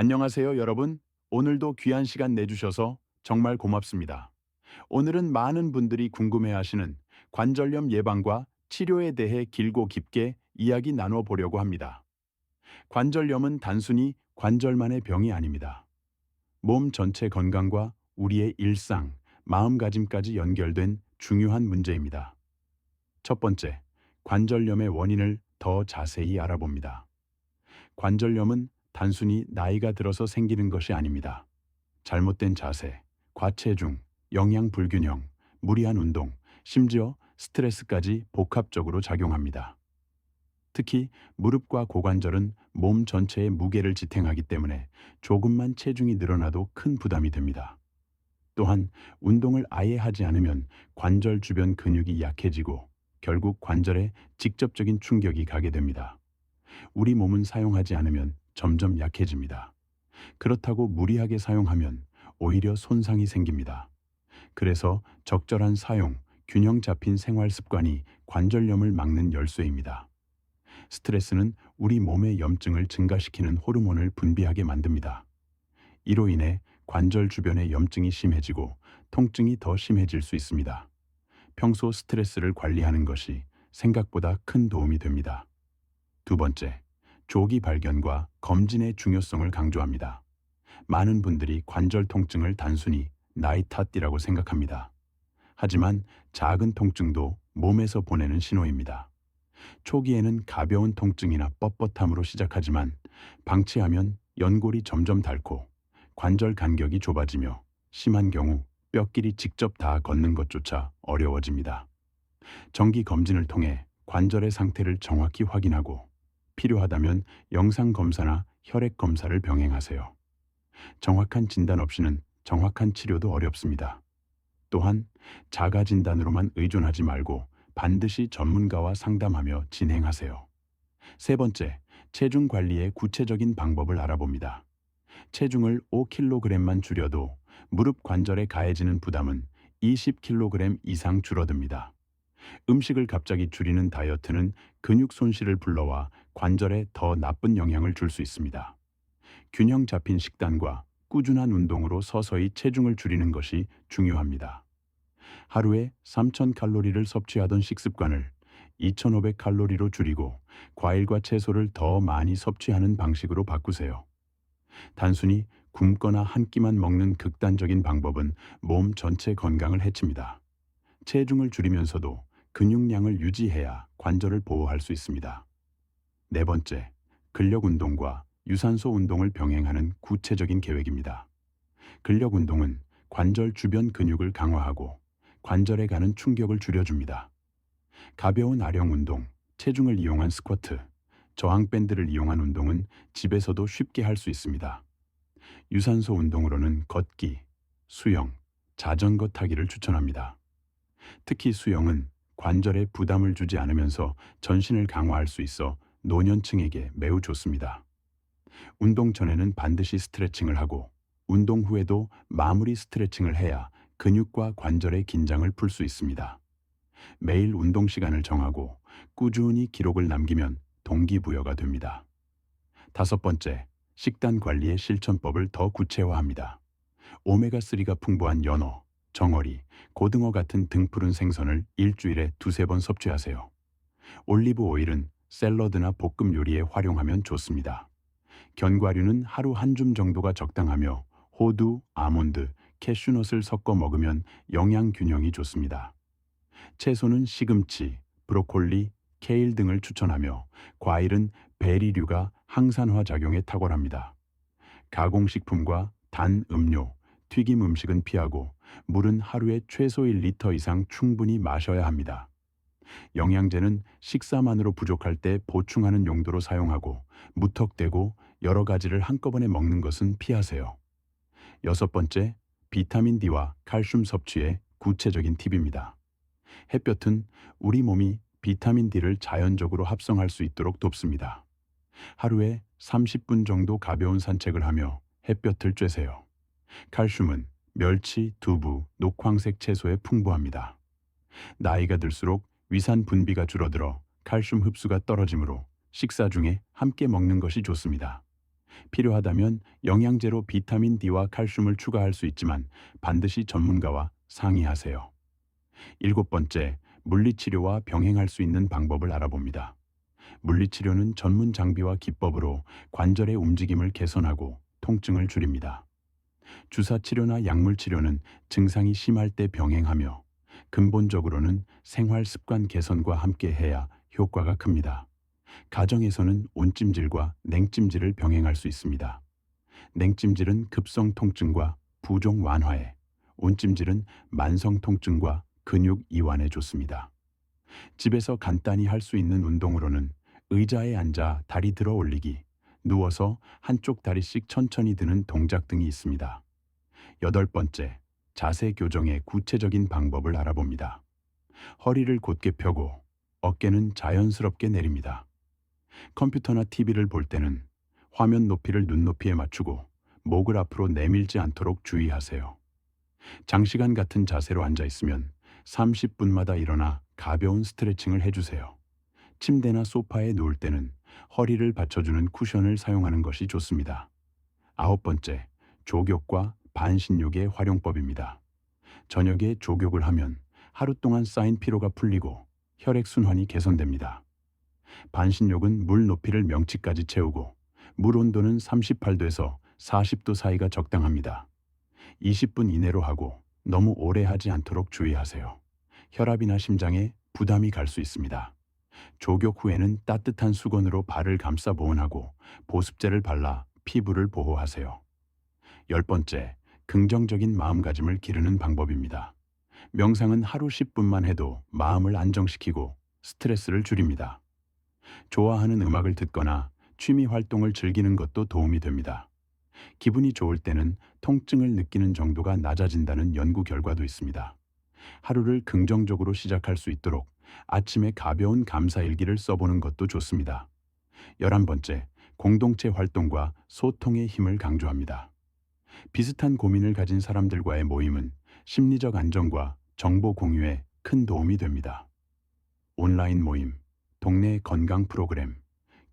안녕하세요, 여러분. 오늘도 귀한 시간 내주셔서 정말 고맙습니다. 오늘은 많은 분들이 궁금해하시는 관절염 예방과 치료에 대해 길고 깊게 이야기 나눠 보려고 합니다. 관절염은 단순히 관절만의 병이 아닙니다. 몸 전체 건강과 우리의 일상, 마음가짐까지 연결된 중요한 문제입니다. 첫 번째, 관절염의 원인을 더 자세히 알아봅니다. 관절염은 단순히 나이가 들어서 생기는 것이 아닙니다. 잘못된 자세, 과체중, 영양 불균형, 무리한 운동, 심지어 스트레스까지 복합적으로 작용합니다. 특히 무릎과 고관절은 몸 전체의 무게를 지탱하기 때문에 조금만 체중이 늘어나도 큰 부담이 됩니다. 또한 운동을 아예 하지 않으면 관절 주변 근육이 약해지고 결국 관절에 직접적인 충격이 가게 됩니다. 우리 몸은 사용하지 않으면 점점 약해집니다. 그렇다고 무리하게 사용하면 오히려 손상이 생깁니다. 그래서 적절한 사용, 균형 잡힌 생활 습관이 관절염을 막는 열쇠입니다. 스트레스는 우리 몸의 염증을 증가시키는 호르몬을 분비하게 만듭니다. 이로 인해 관절 주변의 염증이 심해지고 통증이 더 심해질 수 있습니다. 평소 스트레스를 관리하는 것이 생각보다 큰 도움이 됩니다. 두 번째, 조기 발견과 검진의 중요성을 강조합니다. 많은 분들이 관절 통증을 단순히 나이 탓이라고 생각합니다. 하지만 작은 통증도 몸에서 보내는 신호입니다. 초기에는 가벼운 통증이나 뻣뻣함으로 시작하지만 방치하면 연골이 점점 닳고 관절 간격이 좁아지며 심한 경우 뼈끼리 직접 다 걷는 것조차 어려워집니다. 정기 검진을 통해 관절의 상태를 정확히 확인하고 필요하다면 영상 검사나 혈액 검사를 병행하세요. 정확한 진단 없이는 정확한 치료도 어렵습니다. 또한 자가 진단으로만 의존하지 말고 반드시 전문가와 상담하며 진행하세요. 세 번째, 체중 관리의 구체적인 방법을 알아봅니다. 체중을 5kg만 줄여도 무릎 관절에 가해지는 부담은 20kg 이상 줄어듭니다. 음식을 갑자기 줄이는 다이어트는 근육 손실을 불러와 관절에 더 나쁜 영향을 줄 수 있습니다. 균형 잡힌 식단과 꾸준한 운동으로 서서히 체중을 줄이는 것이 중요합니다. 하루에 3,000칼로리를 섭취하던 식습관을 2,500칼로리로 줄이고 과일과 채소를 더 많이 섭취하는 방식으로 바꾸세요. 단순히 굶거나 한 끼만 먹는 극단적인 방법은 몸 전체 건강을 해칩니다. 체중을 줄이면서도 근육량을 유지해야 관절을 보호할 수 있습니다. 네 번째, 근력 운동과 유산소 운동을 병행하는 구체적인 계획입니다. 근력 운동은 관절 주변 근육을 강화하고 관절에 가는 충격을 줄여줍니다. 가벼운 아령 운동, 체중을 이용한 스쿼트, 저항 밴드를 이용한 운동은 집에서도 쉽게 할 수 있습니다. 유산소 운동으로는 걷기, 수영, 자전거 타기를 추천합니다. 특히 수영은 관절에 부담을 주지 않으면서 전신을 강화할 수 있어 노년층에게 매우 좋습니다. 운동 전에는 반드시 스트레칭을 하고 운동 후에도 마무리 스트레칭을 해야 근육과 관절의 긴장을 풀 수 있습니다. 매일 운동 시간을 정하고 꾸준히 기록을 남기면 동기부여가 됩니다. 다섯 번째, 식단 관리의 실천법을 더 구체화합니다. 오메가3가 풍부한 연어, 정어리, 고등어 같은 등푸른 생선을 일주일에 두세 번 섭취하세요. 올리브 오일은 샐러드나 볶음 요리에 활용하면 좋습니다. 견과류는 하루 한 줌 정도가 적당하며 호두, 아몬드, 캐슈넛을 섞어 먹으면 영양 균형이 좋습니다. 채소는 시금치, 브로콜리, 케일 등을 추천하며 과일은 베리류가 항산화 작용에 탁월합니다. 가공식품과 단 음료, 튀김 음식은 피하고 물은 하루에 최소 1리터 이상 충분히 마셔야 합니다. 영양제는 식사만으로 부족할 때 보충하는 용도로 사용하고 무턱대고 여러 가지를 한꺼번에 먹는 것은 피하세요. 여섯 번째, 비타민 D와 칼슘 섭취의 구체적인 팁입니다. 햇볕은 우리 몸이 비타민 D를 자연적으로 합성할 수 있도록 돕습니다. 하루에 30분 정도 가벼운 산책을 하며 햇볕을 쬐세요. 칼슘은 멸치, 두부, 녹황색 채소에 풍부합니다. 나이가 들수록 위산 분비가 줄어들어 칼슘 흡수가 떨어지므로 식사 중에 함께 먹는 것이 좋습니다. 필요하다면 영양제로 비타민 D와 칼슘을 추가할 수 있지만 반드시 전문가와 상의하세요. 일곱 번째, 물리치료와 병행할 수 있는 방법을 알아봅니다. 물리치료는 전문 장비와 기법으로 관절의 움직임을 개선하고 통증을 줄입니다. 주사치료나 약물치료는 증상이 심할 때 병행하며 근본적으로는 생활 습관 개선과 함께 해야 효과가 큽니다. 가정에서는 온찜질과 냉찜질을 병행할 수 있습니다. 냉찜질은 급성 통증과 부종 완화에, 온찜질은 만성 통증과 근육 이완에 좋습니다. 집에서 간단히 할 수 있는 운동으로는 의자에 앉아 다리 들어 올리기, 누워서 한쪽 다리씩 천천히 드는 동작 등이 있습니다. 여덟 번째, 자세 교정의 구체적인 방법을 알아봅니다. 허리를 곧게 펴고 어깨는 자연스럽게 내립니다. 컴퓨터나 TV를 볼 때는 화면 높이를 눈높이에 맞추고 목을 앞으로 내밀지 않도록 주의하세요. 장시간 같은 자세로 앉아 있으면 30분마다 일어나 가벼운 스트레칭을 해주세요. 침대나 소파에 누울 때는 허리를 받쳐주는 쿠션을 사용하는 것이 좋습니다. 아홉 번째, 조격과 반신욕의 활용법입니다. 저녁에 조격을 하면 하루 동안 쌓인 피로가 풀리고 혈액순환이 개선됩니다. 반신욕은 물 높이를 명치까지 채우고 물 온도는 38도에서 40도 사이가 적당합니다. 20분 이내로 하고 너무 오래 하지 않도록 주의하세요. 혈압이나 심장에 부담이 갈 수 있습니다. 조격 후에는 따뜻한 수건으로 발을 감싸 보온하고 보습제를 발라 피부를 보호하세요. 열 번째, 긍정적인 마음가짐을 기르는 방법입니다. 명상은 하루 10분만 해도 마음을 안정시키고 스트레스를 줄입니다. 좋아하는 음악을 듣거나 취미 활동을 즐기는 것도 도움이 됩니다. 기분이 좋을 때는 통증을 느끼는 정도가 낮아진다는 연구 결과도 있습니다. 하루를 긍정적으로 시작할 수 있도록 아침에 가벼운 감사일기를 써보는 것도 좋습니다. 열한 번째, 공동체 활동과 소통의 힘을 강조합니다. 비슷한 고민을 가진 사람들과의 모임은 심리적 안정과 정보 공유에 큰 도움이 됩니다. 온라인 모임, 동네 건강 프로그램,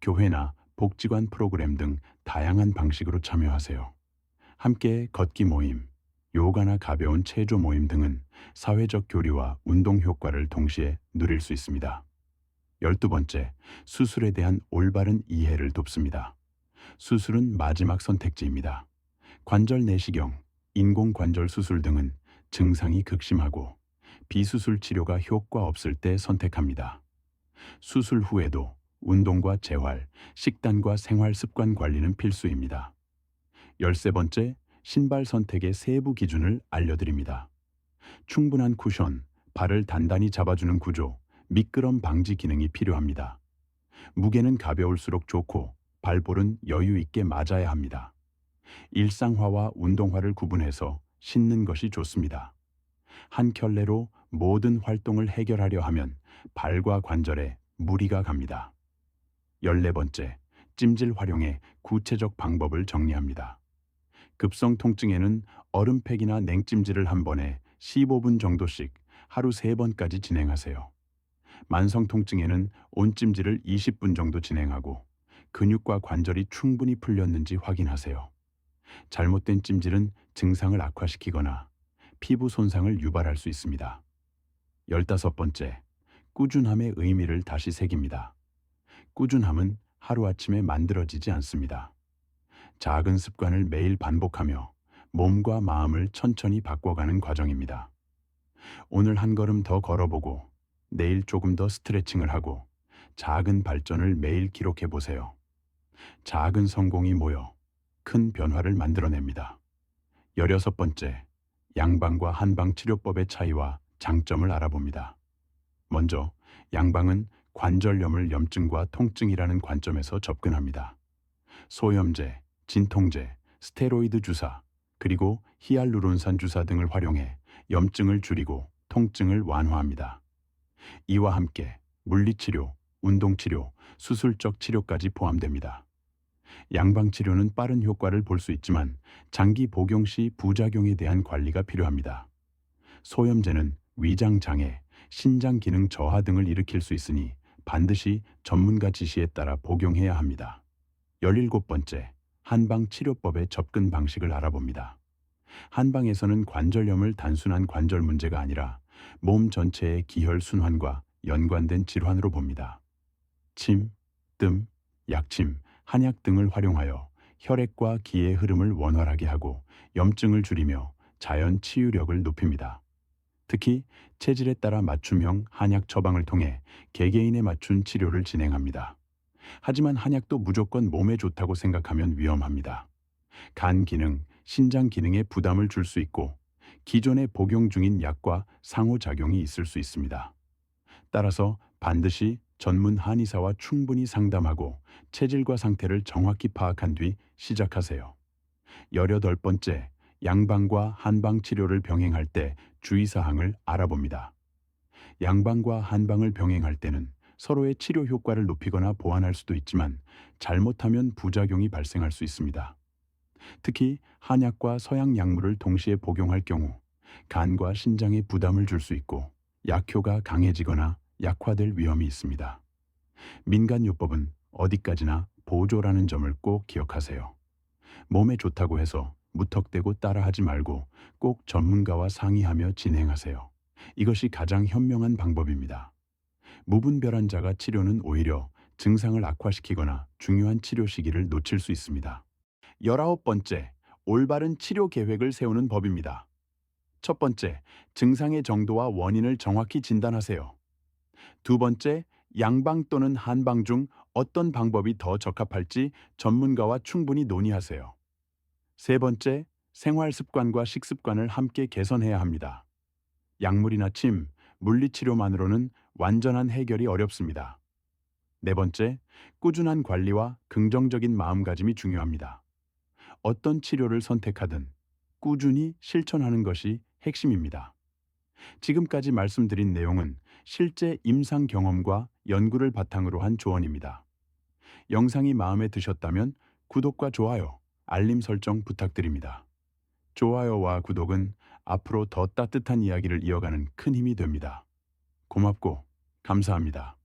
교회나 복지관 프로그램 등 다양한 방식으로 참여하세요. 함께 걷기 모임, 요가나 가벼운 체조 모임 등은 사회적 교류와 운동 효과를 동시에 누릴 수 있습니다. 열두 번째, 수술에 대한 올바른 이해를 돕습니다. 수술은 마지막 선택지입니다. 관절 내시경, 인공관절 수술 등은 증상이 극심하고 비수술 치료가 효과 없을 때 선택합니다. 수술 후에도 운동과 재활, 식단과 생활 습관 관리는 필수입니다. 열세 번째, 신발 선택의 세부 기준을 알려드립니다. 충분한 쿠션, 발을 단단히 잡아주는 구조, 미끄럼 방지 기능이 필요합니다. 무게는 가벼울수록 좋고 발볼은 여유 있게 맞아야 합니다. 일상화와 운동화를 구분해서 신는 것이 좋습니다. 한 켤레로 모든 활동을 해결하려 하면 발과 관절에 무리가 갑니다. 열네 번째, 찜질 활용의 구체적 방법을 정리합니다. 급성 통증에는 얼음팩이나 냉찜질을 한 번에 15분 정도씩 하루 3번까지 진행하세요. 만성 통증에는 온찜질을 20분 정도 진행하고 근육과 관절이 충분히 풀렸는지 확인하세요. 잘못된 찜질은 증상을 악화시키거나 피부 손상을 유발할 수 있습니다. 열다섯 번째, 꾸준함의 의미를 다시 새깁니다. 꾸준함은 하루아침에 만들어지지 않습니다. 작은 습관을 매일 반복하며 몸과 마음을 천천히 바꿔가는 과정입니다. 오늘 한 걸음 더 걸어보고 내일 조금 더 스트레칭을 하고 작은 발전을 매일 기록해 보세요. 작은 성공이 모여 큰 변화를 만들어냅니다. 열여섯 번째, 양방과 한방 치료법의 차이와 장점을 알아봅니다. 먼저, 양방은 관절염을 염증과 통증이라는 관점에서 접근합니다. 소염제, 진통제, 스테로이드 주사, 그리고 히알루론산 주사 등을 활용해 염증을 줄이고 통증을 완화합니다. 이와 함께 물리치료, 운동치료, 수술적 치료까지 포함됩니다. 양방치료는 빠른 효과를 볼 수 있지만 장기 복용 시 부작용에 대한 관리가 필요합니다. 소염제는 위장장애, 신장 기능 저하 등을 일으킬 수 있으니 반드시 전문가 지시에 따라 복용해야 합니다. 17번째, 한방 치료법의 접근 방식을 알아봅니다. 한방에서는 관절염을 단순한 관절 문제가 아니라 몸 전체의 기혈 순환과 연관된 질환으로 봅니다. 침, 뜸, 약침, 한약 등을 활용하여 혈액과 기의 흐름을 원활하게 하고 염증을 줄이며 자연 치유력을 높입니다. 특히 체질에 따라 맞춤형 한약 처방을 통해 개개인에 맞춘 치료를 진행합니다. 하지만 한약도 무조건 몸에 좋다고 생각하면 위험합니다. 간 기능, 신장 기능에 부담을 줄 수 있고 기존에 복용 중인 약과 상호작용이 있을 수 있습니다. 따라서 반드시 전문 한의사와 충분히 상담하고 체질과 상태를 정확히 파악한 뒤 시작하세요. 열여덟 번째, 양방과 한방 치료를 병행할 때 주의사항을 알아봅니다. 양방과 한방을 병행할 때는 서로의 치료 효과를 높이거나 보완할 수도 있지만 잘못하면 부작용이 발생할 수 있습니다. 특히 한약과 서양 약물을 동시에 복용할 경우 간과 신장에 부담을 줄 수 있고 약효가 강해지거나 약화될 위험이 있습니다. 민간요법은 어디까지나 보조라는 점을 꼭 기억하세요. 몸에 좋다고 해서 무턱대고 따라하지 말고 꼭 전문가와 상의하며 진행하세요. 이것이 가장 현명한 방법입니다. 무분별한 자가 치료는 오히려 증상을 악화시키거나 중요한 치료 시기를 놓칠 수 있습니다. 열아홉 번째, 올바른 치료 계획을 세우는 법입니다. 첫 번째, 증상의 정도와 원인을 정확히 진단하세요. 두 번째, 양방 또는 한방 중 어떤 방법이 더 적합할지 전문가와 충분히 논의하세요. 세 번째, 생활 습관과 식습관을 함께 개선해야 합니다. 약물이나 침, 물리치료만으로는 완전한 해결이 어렵습니다. 네 번째, 꾸준한 관리와 긍정적인 마음가짐이 중요합니다. 어떤 치료를 선택하든 꾸준히 실천하는 것이 핵심입니다. 지금까지 말씀드린 내용은 실제 임상 경험과 연구를 바탕으로 한 조언입니다. 영상이 마음에 드셨다면 구독과 좋아요, 알림 설정 부탁드립니다. 좋아요와 구독은 앞으로 더 따뜻한 이야기를 이어가는 큰 힘이 됩니다. 고맙고 감사합니다.